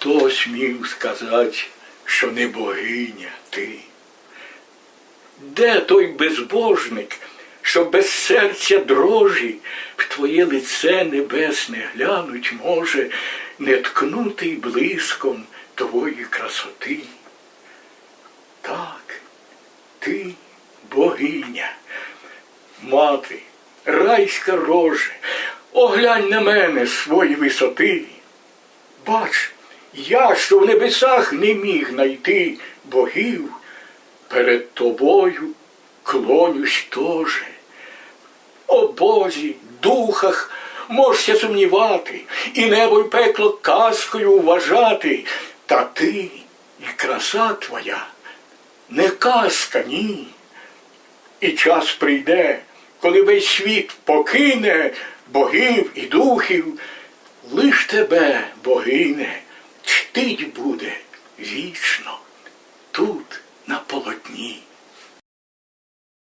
Хто смів сказати, що не богиня ти? Де той безбожник, що без серця дрожі в твоє лице небесне глянуть може, не ткнутий блиском твої красоти? Так, ти богиня, мати, райська роже, оглянь на мене свої висоти. Бач, я, що в небесах не міг найти богів, перед тобою клонюсь тоже. О Бозі, духах можся сумнівати, і небо й пекло казкою вважати, та ти і краса твоя не казка, ні. І час прийде, коли весь світ покине богів і духів, лиш тебе, богине, чтить буде вічно.